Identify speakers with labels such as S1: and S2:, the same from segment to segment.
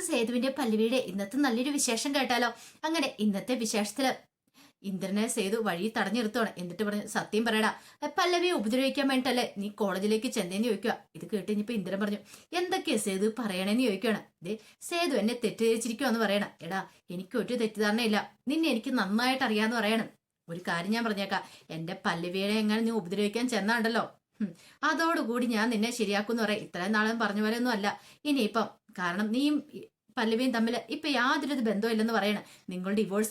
S1: നമുക്ക് സേതുവിന്റെ പല്ലവിയുടെ ഇന്നത്തെ നല്ലൊരു വിശേഷം കേട്ടാലോ? അങ്ങനെ ഇന്നത്തെ വിശേഷത്തിൽ ഇന്ദ്രനെ സേതു വഴി തടഞ്ഞു എന്നിട്ട് പറഞ്ഞു സത്യം പറയടാ പല്ലവിയെ ഉപദ്രവിക്കാൻ വേണ്ടിട്ടല്ലേ നീ കോളേജിലേക്ക് ചെന്നേന്ന് ചോദിക്കുക ഇത് കേട്ട് ഇന്ദ്രൻ പറഞ്ഞു എന്തൊക്കെയാ സേതു പറയണേന്ന് ചോദിക്കുകയാണ് ദേ സേതു എന്നെ തെറ്റിദ്ധരിച്ചിരിക്കുമെന്ന് പറയണം. എടാ എനിക്ക് ഒരു തെറ്റിദ്ധാരണയില്ല. നിന്നെ എനിക്ക് നന്നായിട്ട് അറിയാന്ന് പറയണം. ഒരു കാര്യം ഞാൻ പറഞ്ഞേക്കാം. എന്റെ പല്ലവിയെ എങ്ങനെ നീ ഉപദ്രവിക്കാൻ ചെന്നാണ്ടല്ലോ? അതോടുകൂടി ഞാൻ നിന്നെ ശരിയാക്കുമെന്ന് പറയാം. ഇത്രയും നാളും പറഞ്ഞ പോലെ ഒന്നും അല്ല. ഇനിയിപ്പം കാരണം നീയും പല്ലവിയും തമ്മിൽ ഇപ്പൊ യാതൊരു ബന്ധമില്ലെന്ന് പറയണം.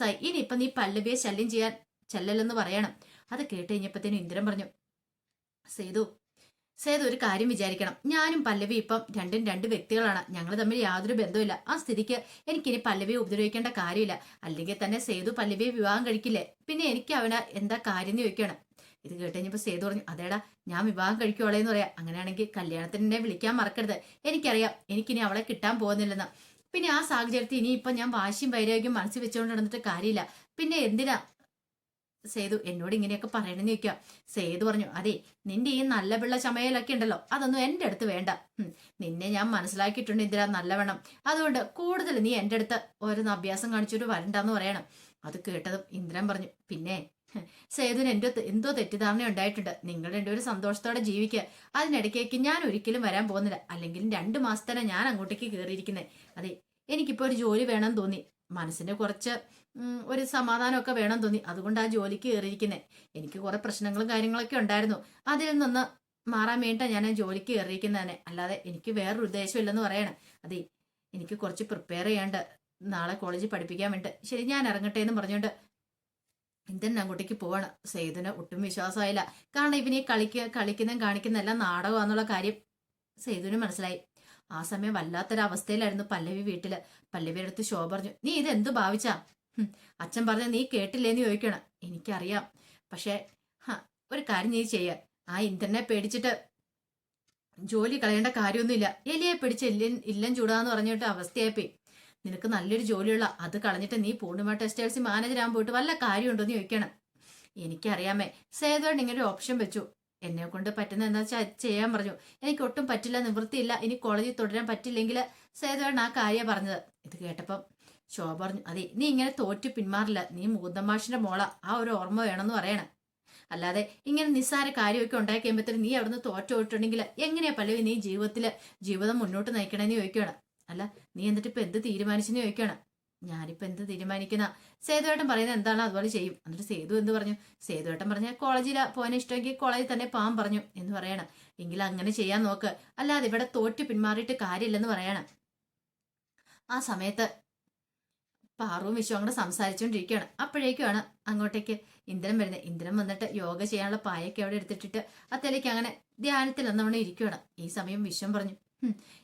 S1: ആയി. ഇനി ഇപ്പോ നീ പല്ലവിയെ ശല്യം ചെയ്യാൻ ചെല്ലല്ലെന്ന് പറയണം. അത് കേട്ട് കഴിഞ്ഞപ്പോഴത്തേനും ഇന്ദ്രൻ പറഞ്ഞു സേതു സേതു ഒരു കാര്യം വിചാരിക്കണം. ഞാനും പല്ലവി ഇപ്പം രണ്ടും രണ്ട് വ്യക്തികളാണ്. ഞങ്ങൾ തമ്മിൽ യാതൊരു ബന്ധവുമില്ല. ആ സ്ഥിതിക്ക് എനിക്കിനി പല്ലവിയെ ഉപദ്രവിക്കേണ്ട കാര്യമില്ല. അല്ലെങ്കിൽ തന്നെ സേതു പല്ലവിയെ വിവാഹം കഴിക്കില്ലേ? പിന്നെ എനിക്ക് അവന് എന്താ കാര്യം എന്ന് ചോദിക്കണം. ഇത് കേട്ട് കഴിഞ്ഞപ്പോ സേതു പറഞ്ഞു അതേടാ ഞാൻ വിവാഹം കഴിക്കുവോളേന്ന് പറയാം. അങ്ങനെയാണെങ്കിൽ കല്യാണത്തിന് എന്നെ വിളിക്കാൻ മറക്കരുത്. എനിക്കറിയാം എനിക്കിനി അവളെ കിട്ടാൻ പോകുന്നില്ലെന്ന്. പിന്നെ ആ സാഹചര്യത്തിൽ ഇനിയിപ്പം ഞാൻ വാശിയും വൈരാഗ്യം മനസ്സിൽ വെച്ചുകൊണ്ട് നടന്നിട്ട് കാര്യമില്ല. പിന്നെ എന്തിനാ? സേതു എന്നോട് ഇങ്ങനെയൊക്കെ പറയണമെന്ന് ചോദിക്കാം സേതു പറഞ്ഞു അതെ നിന്റെ ഈ നല്ല പിള്ള ചമയലൊക്കെ ഉണ്ടല്ലോ അതൊന്നും എന്റെ അടുത്ത് വേണ്ട. നിന്നെ ഞാൻ മനസ്സിലാക്കിയിട്ടുണ്ട് ഇന്ദിര നല്ലവണ്ണം. അതുകൊണ്ട് കൂടുതൽ നീ എന്റെ അടുത്ത് ഓരോന്ന് അഭ്യാസം കാണിച്ചിട്ട് വരണ്ടെന്ന് പറയണം. അത് കേട്ടതും ഇന്ദ്രൻ പറഞ്ഞു പിന്നെ സേതുവിന് എന്റെ എന്തോ തെറ്റിദ്ധാരണ ഉണ്ടായിട്ടുണ്ട് നിങ്ങൾ രണ്ടുപേരും സന്തോഷത്തോടെ ജീവിക്കുക. അതിനിടയ്ക്കേക്ക് ഞാൻ ഒരിക്കലും വരാൻ പോകുന്നില്ല. അല്ലെങ്കിൽ രണ്ട് മാസത്തേനെ ഞാൻ അങ്ങോട്ടേക്ക് കയറിയിരിക്കുന്നത് അതെ എനിക്കിപ്പോ ഒരു ജോലി വേണം തോന്നി. മനസ്സിന് കുറച്ച് ഒരു സമാധാനമൊക്കെ വേണം തോന്നി. അതുകൊണ്ട് ആ ജോലിക്ക് കയറിയിരിക്കുന്നത് എനിക്ക് കുറെ പ്രശ്നങ്ങളും കാര്യങ്ങളൊക്കെ ഉണ്ടായിരുന്നു. അതിൽ നിന്ന് മാറാൻ വേണ്ടിയിട്ടാണ് ഞാൻ ജോലിക്ക് കയറിയിരിക്കുന്നതന്നെ അല്ലാതെ എനിക്ക് വേറൊരു ഉദ്ദേശമില്ലെന്ന് പറയണം. അതെ എനിക്ക് കുറച്ച് പ്രിപ്പയർ ചെയ്യാണ്ട് നാളെ കോളേജിൽ പഠിപ്പിക്കാൻ വേണ്ടി ശരി ഞാൻ ഇറങ്ങട്ടെ എന്ന് പറഞ്ഞുകൊണ്ട് ഇന്ദ്രൻ അങ്ങോട്ടേക്ക് പോവാണ്. സെയ്ദിന് ഒട്ടും വിശ്വാസമായില്ല. കാരണം ഇവനെ കളിക്ക കളിക്കുന്നതും കാണിക്കുന്ന എല്ലാം നാടകമാണെന്നുള്ള കാര്യം സേതുവിന് മനസ്സിലായി. ആ സമയം വല്ലാത്തൊരവസ്ഥയിലായിരുന്നു പല്ലവി വീട്ടിൽ. പല്ലവിയുടെ അടുത്ത് ശോ പറഞ്ഞു നീ ഇത് എന്ത് ഭാവിച്ചാ അച്ഛൻ പറഞ്ഞ നീ കേട്ടില്ലേന്ന് ചോദിക്കണം എനിക്കറിയാം. പക്ഷെ ഒരു കാര്യം നീ ചെയ്യ. ആ ഇന്ദ്രനെ പേടിച്ചിട്ട് ജോലി കളയേണ്ട കാര്യമൊന്നുമില്ല. എലിയെ പിടിച്ച് ഇല്ലൻ ഇല്ലം ചൂടാന്ന് പറഞ്ഞിട്ട് അവസ്ഥയായിപ്പോയി. നിനക്ക് നല്ലൊരു ജോലിയുള്ള അത് കളഞ്ഞിട്ട് നീ പൂർണിമ ടെക്സ്റ്റൈൽസ് മാനേജരാകാൻ പോയിട്ട് വല്ല കാര്യമുണ്ടോ എന്ന് ചോദിക്കണം. എനിക്കറിയാമേ സേതുവേണ്ട ഇങ്ങനെ ഒരു ഓപ്ഷൻ വെച്ചു. എന്നെ കൊണ്ട് പറ്റുന്ന എന്താ വെച്ചാൽ ചെയ്യാൻ പറഞ്ഞു. എനിക്ക് ഒട്ടും പറ്റില്ല നിവൃത്തിയില്ല ഇനി കോളേജിൽ തുടരാൻ പറ്റില്ലെങ്കിൽ സേതുവേണ്ട ആ കാര്യം പറഞ്ഞത്. ഇത് കേട്ടപ്പം ശോഭ പറഞ്ഞു അതെ നീ ഇങ്ങനെ തോറ്റു പിന്മാറില്ല. നീ മൂന്നമാഷിന്റെ മോള. ആ ഒരു ഓർമ്മ വേണമെന്ന് പറയണം. അല്ലാതെ ഇങ്ങനെ നിസ്സാര കാര്യമൊക്കെ ഉണ്ടാക്കി നീ അവിടുന്ന് തോറ്റു പോയിട്ടുണ്ടെങ്കിൽ എങ്ങനെയാ പല്ലവി നീ ജീവിതത്തിൽ ജീവിതം മുന്നോട്ട് നയിക്കണമെന്ന് ചോദിക്കുകയാണ് അല്ല നീ എന്നിട്ട് ഇപ്പൊ എന്ത് തീരുമാനിച്ചെന്ന് ചോദിക്കണം. ഞാനിപ്പോ എന്ത് തീരുമാനിക്കുന്ന? സേതുവേട്ടൻ പറയുന്നത് എന്താണ് അതുപോലെ ചെയ്യും. എന്നിട്ട് സേതു എന്ത് പറഞ്ഞു? സേതുവേട്ടൻ പറഞ്ഞ കോളേജിൽ പോകാൻ ഇഷ്ടമെങ്കിൽ കോളേജിൽ തന്നെ പോകാൻ പറഞ്ഞു എന്ന് പറയണം. എങ്കിൽ അങ്ങനെ ചെയ്യാൻ നോക്ക്. അല്ലാതെ ഇവിടെ തോറ്റു പിന്മാറിയിട്ട് കാര്യമില്ലെന്ന് പറയണം. ആ സമയത്ത് പാറുവും വിശ്വം അങ്ങോട്ട് സംസാരിച്ചുകൊണ്ടിരിക്കുകയാണ് അപ്പോഴേക്കുമാണ് അങ്ങോട്ടേക്ക് ഇന്ദ്രൻ വരുന്നത്. ഇന്ദ്രൻ വന്നിട്ട് യോഗ ചെയ്യാനുള്ള പായൊക്കെ അവിടെ എടുത്തിട്ടിട്ട് അത്തേലേക്ക് അങ്ങനെ ധ്യാനത്തിൽ എന്നവണ്ണം ഇരിക്കുകയാണ് ഈ സമയം വിശ്വം പറഞ്ഞു. "ഹും,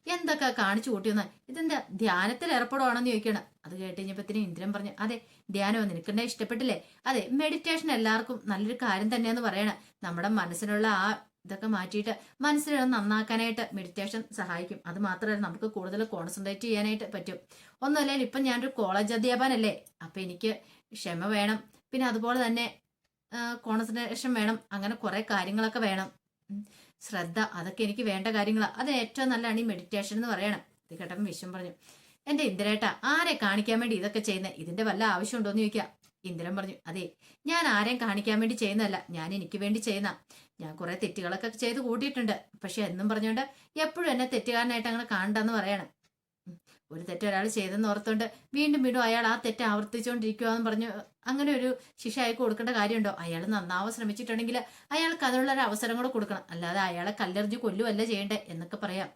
S1: എന്തൊക്കെ കാണിച്ചു കൂട്ടിയെന്ന്? ഇതെന്താ ധ്യാനത്തിൽ ഏർപ്പെടുവാണെന്ന് ചോദിക്കണം അത് കേട്ട് കഴിഞ്ഞപ്പത്തിന് ഇന്ദ്രൻ പറഞ്ഞു അതെ ധ്യാനം നിനക്കെന്നെ ഇഷ്ടപ്പെട്ടില്ലേ? അതെ മെഡിറ്റേഷൻ എല്ലാവർക്കും നല്ലൊരു കാര്യം തന്നെയാന്ന് പറയണം. നമ്മുടെ മനസ്സിനുള്ള ആ ഇതൊക്കെ മാറ്റിയിട്ട് മനസ്സിനെ നന്നാക്കാനായിട്ട് മെഡിറ്റേഷൻ സഹായിക്കും. അത് മാത്രമല്ല നമുക്ക് കൂടുതൽ കോൺസെൻട്രേറ്റ് ചെയ്യാനായിട്ട് പറ്റും. ഒന്നുമല്ലേ ഇപ്പം ഞാനൊരു കോളേജ് അധ്യാപനല്ലേ അപ്പം എനിക്ക് ക്ഷമ വേണം. പിന്നെ അതുപോലെ തന്നെ കോൺസെൻട്രേഷൻ വേണം. അങ്ങനെ കുറേ കാര്യങ്ങളൊക്കെ വേണം. ശ്രദ്ധ അതൊക്കെ എനിക്ക് വേണ്ട കാര്യങ്ങളാണ് അത് ഏറ്റവും നല്ലതാണ് ഈ മെഡിറ്റേഷൻ എന്ന് പറയണം. ഇത് കേട്ടപ്പം വിശ്വം പറഞ്ഞു. എന്റെ ഇന്ദ്രേട്ട ആരെ കാണിക്കാൻ വേണ്ടി ഇതൊക്കെ ചെയ്യുന്നത് ഇതിന്റെ വല്ല ആവശ്യമുണ്ടോ എന്ന് ചോദിക്കാം. ഇന്ദ്രൻ പറഞ്ഞു അതെ ഞാൻ ആരെയും കാണിക്കാൻ വേണ്ടി ചെയ്യുന്നതല്ല. ഞാൻ എനിക്ക് വേണ്ടി ചെയ്യുന്ന. ഞാൻ കുറെ തെറ്റുകളൊക്കെ ചെയ്ത് കൂട്ടിയിട്ടുണ്ട്. പക്ഷെ എന്നും പറഞ്ഞുകൊണ്ട് എപ്പോഴും എന്നെ തെറ്റുകാരനായിട്ട് അങ്ങനെ കാണണ്ടെന്ന് പറയണം. ഒരു തെറ്റ് ഒരാൾ ചെയ്തെന്ന് ഓർത്തുകൊണ്ട് വീണ്ടും വീണ്ടും അയാൾ ആ തെറ്റ് ആവർത്തിച്ചുകൊണ്ടിരിക്കുകയെന്ന് പറഞ്ഞു അങ്ങനെ ഒരു ശിക്ഷ അയാൾക്ക് കൊടുക്കേണ്ട കാര്യമുണ്ടോ? അയാൾ നന്നാവാൻ ശ്രമിച്ചിട്ടുണ്ടെങ്കിൽ അയാൾക്ക് അതിനുള്ള ഒരു അവസരം കൂടെ കൊടുക്കണം. അല്ലാതെ അയാളെ കല്ലെറിഞ്ഞ് കൊല്ലുമല്ല ചെയ്യണ്ടേ എന്നൊക്കെ പറയാം.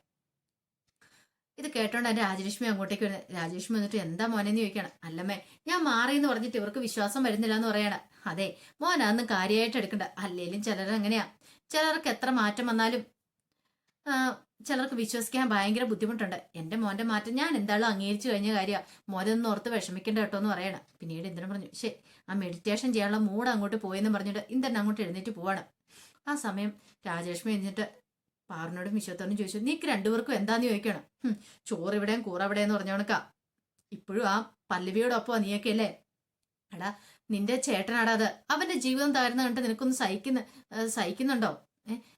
S1: ഇത് കേട്ടോണ്ട് എന്റെ രാജലക്ഷ്മി അങ്ങോട്ടേക്ക് വരുന്നത് രാജലക്ഷ്മി വന്നിട്ട് എന്താ മോനെന്ന് ചോദിക്കണം അല്ലമ്മേ ഞാൻ മാറി എന്ന് പറഞ്ഞിട്ട് ഇവർക്ക് വിശ്വാസം വരുന്നില്ല എന്ന് പറയണം. അതെ മോനാന്ന് കാര്യമായിട്ട് എടുക്കണ്ട. അല്ലേലും ചിലർ അങ്ങനെയാ ചിലർക്ക് എത്ര മാറ്റം വന്നാലും ചിലർക്ക് വിശ്വസിക്കാൻ ഭയങ്കര ബുദ്ധിമുട്ടുണ്ട്. എന്റെ മോന്റെ മാറ്റം ഞാൻ എന്തായാലും അംഗീകരിച്ചു കഴിഞ്ഞ കാര്യമാണ് മോനൊന്നും ഓർത്ത് വിഷമിക്കേണ്ട കേട്ടോ എന്ന് പറയണം. പിന്നീട് ഇന്ദ്രൻ പറഞ്ഞു ശരി ആ മെഡിറ്റേഷൻ ചെയ്യാനുള്ള മൂഡ് അങ്ങോട്ട് പോയെന്ന് പറഞ്ഞിട്ട് ഇന്ദ്രൻ അങ്ങോട്ട് എഴുന്നേറ്റ് പോവാണ്. ആ സമയം രാജലക്ഷ്മി എന്നിട്ട് പാറിനോടും വിശ്വത്തോടും ചോദിച്ചു നീക്ക് രണ്ടുപേർക്കും എന്താന്ന് ചോദിക്കണം? "ഹും, ചോറ് ഇവിടെയും കൂറ എവിടെയെന്ന് പറഞ്ഞോണക്കാ ഇപ്പോഴും ആ പല്ലവിയോടൊപ്പം നീയൊക്കെ അല്ലേ? എടാ നിന്റെ ചേട്ടനാടാ അത്. അവന്റെ ജീവിതം താഴ്ന്ന കണ്ട് നിനക്കൊന്ന് സഹിക്കുന്ന സഹിക്കുന്നുണ്ടോ?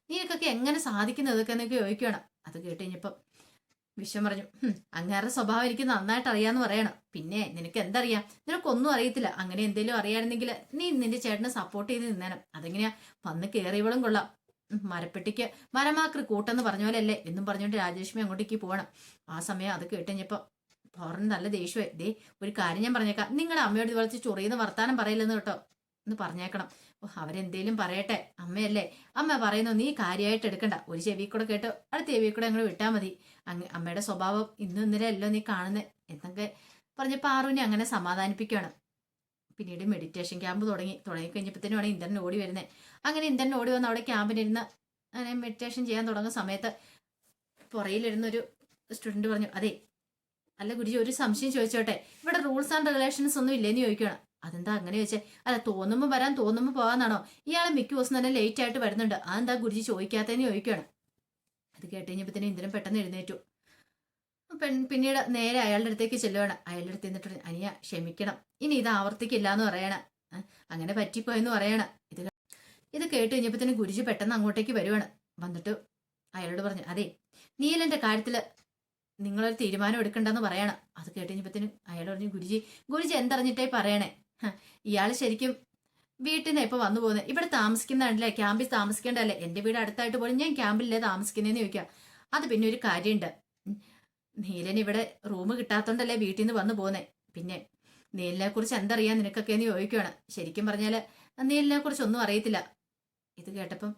S1: നീക്കൊക്കെ എങ്ങനെ സാധിക്കുന്നു? ഇതൊക്കെ എന്നൊക്കെ ചോദിക്കണം അത് കേട്ട് കഴിഞ്ഞപ്പം വിശ്വം പറഞ്ഞു അങ്ങേറെ സ്വഭാവം എനിക്ക് നന്നായിട്ട് അറിയാന്ന് പറയണം. പിന്നെ നിനക്ക് എന്തറിയാം? നിനക്കൊന്നും അറിയത്തില്ല. അങ്ങനെ എന്തെങ്കിലും അറിയായിരുന്നെങ്കിൽ നീ നിന്റെ ചേട്ടനെ സപ്പോർട്ട് ചെയ്ത് നിന്നേനം. അതെങ്ങനെയാ? വന്ന് കയറിയവളും കൊള്ളാം. മരപ്പെട്ടിക്ക് മരമാക്രി കൂട്ടെന്ന് പറഞ്ഞ പോലെയല്ലേ? എന്നും പറഞ്ഞുകൊണ്ട് രാജലക്ഷ്മി അങ്ങോട്ടേക്ക് പോകണം. ആ സമയം അത് കേട്ടുകഴിഞ്ഞപ്പോ ഫോറിന് നല്ല ദേഷ്യമായി ദേ ഒരു കാര്യം ഞാൻ പറഞ്ഞേക്കാം. നിങ്ങളുടെ അമ്മയോട് ഇതുപോലത്തെ ചൊറിയെന്ന് വർത്താനം പറയില്ലെന്ന് കേട്ടോ. എന്ന് പറഞ്ഞേക്കണം. അവരെന്തേലും പറയട്ടെ. അമ്മയല്ലേ? അമ്മ പറയുന്നു നീ കാര്യമായിട്ട് എടുക്കണ്ട. ഒരു ചെവി കൂടെ കേട്ടോ അടുത്ത ചെവി കൂടെ അങ്ങോട്ട് വിട്ടാൽ മതി. അങ്ങ് അമ്മയുടെ സ്വഭാവം ഇന്നും ഇന്നലെ അല്ലോ നീ കാണുന്നത് എന്നൊക്കെ പറഞ്ഞ പാറുവിനെ അങ്ങനെ സമാധാനിപ്പിക്കുകയാണ്. പിന്നീട് മെഡിറ്റേഷൻ ക്യാമ്പ് തുടങ്ങി. തുടങ്ങി കഴിഞ്ഞപ്പോഴത്തേനുമാണ് ഇന്ദ്രൻ ഓടി വരുന്നത് അങ്ങനെ ഇന്ദ്രൻ ഓടി വന്ന് അവിടെ ക്യാമ്പിലിരുന്ന് അങ്ങനെ മെഡിറ്റേഷൻ ചെയ്യാൻ തുടങ്ങുന്ന സമയത്ത് പുറയിലിരുന്നൊരു സ്റ്റുഡന്റ് പറഞ്ഞു അതെ അല്ല ഗുരുജി ഒരു സംശയം ചോദിച്ചോട്ടെ? ഇവിടെ റൂൾസ് ആൻഡ് റെഗുലേഷൻസ് ഒന്നും ഇല്ലേന്ന് ചോദിക്കുകയാണ്. അതെന്താ അങ്ങനെ ചോദിച്ചേ? അല്ല തോന്നുമ്പോൾ വരാൻ തോന്നുമ്പോൾ പോകാന്നാണോ ഇയാൾ മിക്ക ദിവസം തന്നെ ലേറ്റ് ആയിട്ട് വരുന്നുണ്ട്. അതെന്താ ഗുരുജി ചോദിക്കാത്തതിന് ചോദിക്കുകയാണ് അത് കേട്ട് തന്നെ ഇന്ദ്രൻ പെട്ടെന്ന് എഴുന്നേറ്റു. പെൺ പിന്നീട് നേരെ അയാളുടെ അടുത്തേക്ക് ചെല്ലുവാണ്. അയാളുടെ അടുത്ത് നിന്നിട്ട് അനിയ ക്ഷമിക്കണം. ഇനി ഇത് ആവർത്തിക്കില്ല എന്ന് പറയണ അങ്ങനെ പറ്റിപ്പോയെന്ന് പറയണ. ഇത് ഇത് കേട്ട് തന്നെ ഗുരുജി പെട്ടെന്ന് അങ്ങോട്ടേക്ക് വരുവാണ്. വന്നിട്ട് അയാളോട് പറഞ്ഞു അതെ നീലന്റെ കാര്യത്തിൽ നിങ്ങളൊരു തീരുമാനം എടുക്കണ്ടെന്ന് പറയണം. അത് കേട്ട് തന്നെ അയാൾ പറഞ്ഞു ഗുരുജി ഗുരുജി എന്തറിഞ്ഞിട്ടേ പറയണേ? ഹ, ഇയാൾ ശരിക്കും വീട്ടിൽ നിന്ന് ഇപ്പൊ വന്നു പോകുന്നത് ഇവിടെ താമസിക്കുന്നതല്ലേ ക്യാമ്പിൽ താമസിക്കേണ്ടതല്ലേ? എന്റെ വീട് അടുത്തായിട്ട് പോലും ഞാൻ ക്യാമ്പിലല്ലേ താമസിക്കുന്നതെന്ന് ചോദിക്കാം. അത് പിന്നെ ഒരു കാര്യമുണ്ട് നീലന് ഇവിടെ റൂം കിട്ടാത്തോണ്ടല്ലേ വീട്ടിൽ നിന്ന് വന്നു പോകുന്നേ പിന്നെ നീലിനെ കുറിച്ച് എന്തറിയാൻ നിനക്കൊക്കെ എന്ന് ചോദിക്കുകയാണ് ശരിക്കും പറഞ്ഞാൽ നീലിനെ കുറിച്ച് ഒന്നും അറിയത്തില്ല. ഇത് കേട്ടപ്പം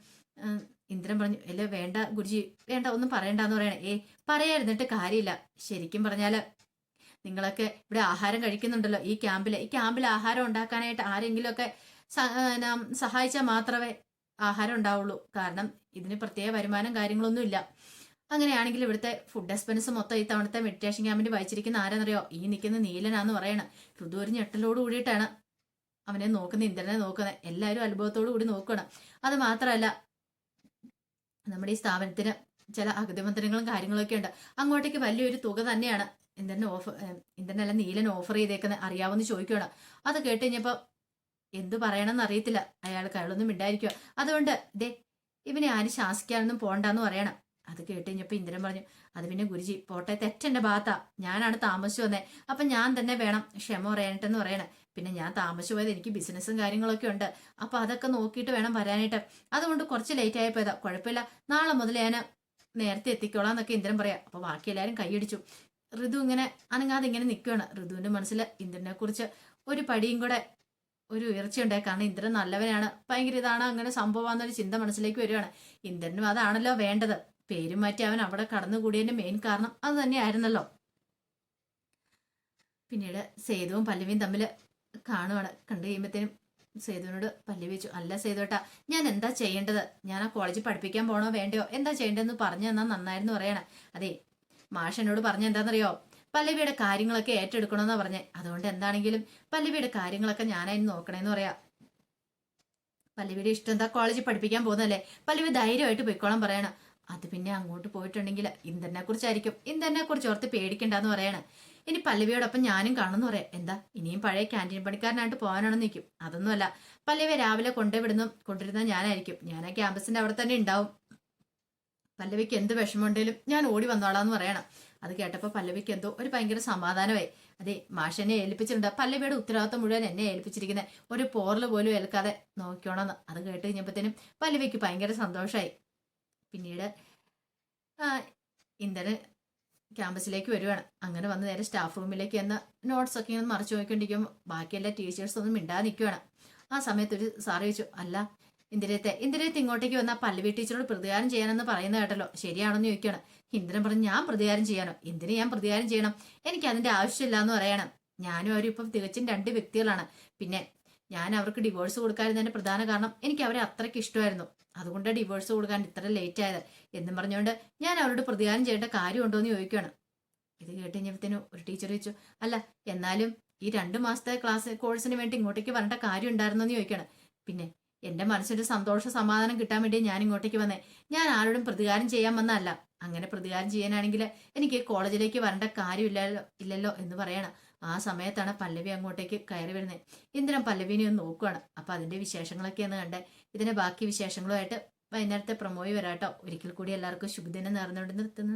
S1: ഇന്ദ്രൻ പറഞ്ഞു അല്ല വേണ്ട ഗുരുജി വേണ്ട ഒന്നും പറയണ്ടെന്ന് പറയണേ. ഏ പറയാതിരുന്നിട്ട് കാര്യമില്ല. ശരിക്കും പറഞ്ഞാൽ നിങ്ങളൊക്കെ ഇവിടെ ആഹാരം കഴിക്കുന്നുണ്ടല്ലോ ഈ ക്യാമ്പിൽ ഈ ക്യാമ്പിൽ ആഹാരം ഉണ്ടാക്കാനായിട്ട് ആരെങ്കിലുമൊക്കെ സഹായിച്ചാൽ മാത്രമേ ആഹാരം ഉണ്ടാവുള്ളൂ. കാരണം ഇതിന് പ്രത്യേക വരുമാനം കാര്യങ്ങളൊന്നും ഇല്ല. അങ്ങനെയാണെങ്കിൽ ഇവിടുത്തെ ഫുഡ് എക്സ്പെൻസ് മൊത്തം ഈ തവണത്തെ മെഡിറ്റേഷൻ ക്യാമ്പിന് വായിച്ചിരിക്കുന്ന ആരെന്നറിയോ? ഈ നിൽക്കുന്ന നീലനാന്ന് പറയണ. ഋതു ഒരു ഞെട്ടലോട് കൂടിയിട്ടാണ് അവനെ നോക്കുന്ന ഇന്ദ്രനെ നോക്കുന്നത്. എല്ലാവരും അത്ഭുതത്തോടു കൂടി നോക്കണം അത് മാത്രമല്ല നമ്മുടെ ഈ സ്ഥാപനത്തിന് ചില അഗതിമന്ത്രങ്ങളും കാര്യങ്ങളൊക്കെ ഉണ്ട്. അങ്ങോട്ടേക്ക് വലിയൊരു തുക തന്നെയാണ് ഇന്ദ്രന് ഓഫർ ഇന്ദ്രനല്ല നീലൻ ഓഫർ ചെയ്തേക്കുന്ന അറിയാവുന്ന ചോദിക്കുകയാണ് അത് കേട്ട് കഴിഞ്ഞപ്പോൾ എന്തു പറയണമെന്ന് അറിയത്തില്ല. അയാൾക്ക് അയാളൊന്നും ഇണ്ടായിരിക്കുക അതുകൊണ്ട് ദേ ഇവനെ ആരും ശാസിക്കാനൊന്നും പോണ്ടെന്ന് പറയണം. അത് കേട്ട് കഴിഞ്ഞപ്പോൾ ഇന്ദ്രൻ പറഞ്ഞു അത് പിന്നെ ഗുരുജി പോട്ടെ തെറ്റെന്റെ ഭാഗത്താ. ഞാനാണ് താമസിച്ചു വന്നേ. അപ്പം ഞാൻ തന്നെ വേണം ക്ഷമ പറയാനായിട്ടെന്ന് പറയണേ. പിന്നെ ഞാൻ താമസിച്ചു പോയത് എനിക്ക് ബിസിനസ്സും കാര്യങ്ങളൊക്കെ ഉണ്ട്. അപ്പം അതൊക്കെ നോക്കിയിട്ട് വേണം വരാനായിട്ട്. അതുകൊണ്ട് കുറച്ച് ലേറ്റ് ആയപ്പോയതാ പോയതാ. കുഴപ്പമില്ല. നാളെ മുതൽ ഞാൻ നേരത്തെ എത്തിക്കോളാം എന്നൊക്കെ ഇന്ദ്രൻ പറയാം. അപ്പോൾ ബാക്കി എല്ലാവരും കൈയടിച്ചു. ഋതു ഇങ്ങനെ അനങ്ങാതെ ഇങ്ങനെ നിൽക്കുകയാണ് ഋതുവിന്റെ മനസ്സിൽ ഇന്ദ്രനെ കുറിച്ച് ഒരു പടിയും കൂടെ ഒരു ഉയർച്ചയുണ്ടായി കാരണം ഇന്ദ്രൻ നല്ലവനാണ്. ഭയങ്കര ഇതാണ് അങ്ങനെ സംഭവമാണെന്നൊരു ചിന്ത മനസ്സിലേക്ക് വരികയാണ് ഇന്ദ്രനും അതാണല്ലോ വേണ്ടത്. പേരും മാറ്റി അവൻ അവിടെ കടന്നുകൂടിയതിന്റെ മെയിൻ കാരണം അത് തന്നെയായിരുന്നല്ലോ. പിന്നീട് സേതുവും പല്ലവിയും തമ്മിൽ കാണുവാണ്. കണ്ടു കഴിയുമ്പോഴത്തേനും സേതുവിനോട് പല്ലവി വെച്ചു അല്ല സേതുവേട്ടാ ഞാൻ എന്താ ചെയ്യേണ്ടത്? ഞാൻ ആ കോളേജിൽ പഠിപ്പിക്കാൻ പോണോ വേണ്ടയോ? എന്താ ചെയ്യേണ്ടതെന്ന് പറഞ്ഞു തന്നാൽ നന്നായിരുന്നു പറയണേ. അതെ മാഷ് എന്നോട് പറഞ്ഞ എന്താണെന്നറിയോ പല്ലവിയുടെ കാര്യങ്ങളൊക്കെ ഏറ്റെടുക്കണമെന്നാ പറഞ്ഞേ. അതുകൊണ്ട് എന്താണെങ്കിലും പല്ലവിയുടെ കാര്യങ്ങളൊക്കെ ഞാനായിരുന്നു നോക്കണേന്ന് പറയാ. പല്ലവിയുടെ ഇഷ്ടം എന്താ കോളേജിൽ പഠിപ്പിക്കാൻ പോകുന്നല്ലേ പല്ലവി ധൈര്യമായിട്ട് പൊയ്ക്കോളാൻ പറയണം. അത് പിന്നെ അങ്ങോട്ട് പോയിട്ടുണ്ടെങ്കിൽ ഇന്ദ്രനെ കുറിച്ചായിരിക്കും ഇന്ദ്രനെ കുറിച്ച് ഓർത്ത് പേടിക്കണ്ടെന്ന് പറയണ. ഇനി പല്ലവിയോടൊപ്പം ഞാനും കാണുന്നു പറയാം. എന്താ? ഇനിയും പഴയ ക്യാന്റീൻ പണിക്കാരനായിട്ട് പോകാനാണെന്ന് നിൽക്കും അതൊന്നുമല്ല. പല്ലവിയെ രാവിലെ കൊണ്ടുവിടുന്നു കൊണ്ടിരുന്ന ഞാനായിരിക്കും. ഞാൻ ആ ക്യാമ്പസിന്റെ അവിടെ തന്നെ ഉണ്ടാവും. പല്ലവിക്ക് എന്ത് വിഷമമുണ്ടെങ്കിലും ഞാൻ ഓടി വന്നോളാന്ന് പറയണം. അത് കേട്ടപ്പോൾ പല്ലവിക്ക് എന്തോ ഒരു ഭയങ്കര സമാധാനമായി. അതെ മാഷനെ ഏൽപ്പിച്ചിട്ടുണ്ട്. പല്ലവിയുടെ ഉത്തരവാദിത്വം മുഴുവൻ എന്നെ ഏൽപ്പിച്ചിരിക്കുന്നത് ഒരു പോറൽ പോലും ഏൽക്കാതെ നോക്കിയോണമെന്ന് അത് കേട്ട് കഴിഞ്ഞപ്പോഴത്തേനും പല്ലവിക്ക് ഭയങ്കര സന്തോഷമായി പിന്നീട് ഇന്ധന ക്യാമ്പസിലേക്ക് വരുവാണ്. അങ്ങനെ വന്ന് നേരെ സ്റ്റാഫ് റൂമിലേക്ക് എന്ന നോട്ട്സ് ഒക്കെ ഇങ്ങനെ മറിച്ച് നോക്കിക്കൊണ്ടിരിക്കുമ്പോൾ ബാക്കിയെല്ലാ ടീച്ചേഴ്സ് ഒന്നും മിണ്ടാതെ നിൽക്കുവാണ് ആ സമയത്ത് ഒരു സാറ് ചോദിച്ചു അല്ല ഇന്ദിരത്തെ ഇന്ദിരത്തെ ഇങ്ങോട്ടേക്ക് വന്നാൽ പല്ലവി ടീച്ചറോട് പ്രതികാരം ചെയ്യാനെന്ന് പറയുന്ന കേട്ടല്ലോ. ശരിയാണെന്ന് ചോദിക്കണം ഇന്ദ്രൻ പറഞ്ഞു ഞാൻ പ്രതികാരം ചെയ്യാനോ? എന്തിനു ഞാൻ പ്രതികാരം ചെയ്യണം? എനിക്ക് അതിന്റെ ആവശ്യമില്ല എന്ന് പറയണം. ഞാനും അവരും ഇപ്പം തികച്ചും രണ്ട് വ്യക്തികളാണ്. പിന്നെ ഞാൻ അവർക്ക് ഡിവോഴ്സ് കൊടുക്കാതിരുന്നതിന്റെ പ്രധാന കാരണം എനിക്ക് അവരെ അത്രയ്ക്ക് ഇഷ്ടമായിരുന്നു. അതുകൊണ്ട് ഡിവോഴ്സ് കൊടുക്കാൻ ഇത്ര ലേറ്റ് ആയത്. എന്നും പറഞ്ഞുകൊണ്ട് ഞാൻ അവരോട് പ്രതികാരം ചെയ്യേണ്ട കാര്യമുണ്ടോ എന്ന് ചോദിക്കുകയാണ്. ഇത് കേട്ട് കഴിഞ്ഞപ്പോഴത്തേനും ഒരു ടീച്ചർ ചോദിച്ചു അല്ല എന്നാലും ഈ രണ്ട് മാസത്തെ ക്ലാസ് കോഴ്സിന് വേണ്ടി ഇങ്ങോട്ടേക്ക് വരേണ്ട കാര്യം ഉണ്ടായിരുന്നോ എന്ന് ചോദിക്കണം പിന്നെ എന്റെ മനസ്സിന്റെ സന്തോഷ സമാധാനം കിട്ടാൻ വേണ്ടി ഞാൻ ഇങ്ങോട്ടേക്ക് വന്നേ. ഞാൻ ആരോടും പ്രതികാരം ചെയ്യാൻ വന്നതല്ല. അങ്ങനെ പ്രതികാരം ചെയ്യാനാണെങ്കിൽ എനിക്ക് കോളേജിലേക്ക് വരേണ്ട കാര്യമില്ലല്ലോ ഇല്ലല്ലോ എന്ന് പറയണം. ആ സമയത്താണ് പല്ലവി അങ്ങോട്ടേക്ക് കയറി വരുന്നത് ഇന്ദ്രൻ പല്ലവിനെ ഒന്ന് നോക്കുകയാണ് അപ്പൊ അതിന്റെ വിശേഷങ്ങളൊക്കെയാണ് കണ്ടേ ഇതിന്റെ ബാക്കി വിശേഷങ്ങളുമായിട്ട് വൈകുന്നേരത്തെ പ്രമോയി വരാട്ടോ. ഒരിക്കൽ കൂടി എല്ലാവർക്കും ശുഭദിനം നേർന്നുകൊണ്ട് നിർത്തുന്നു.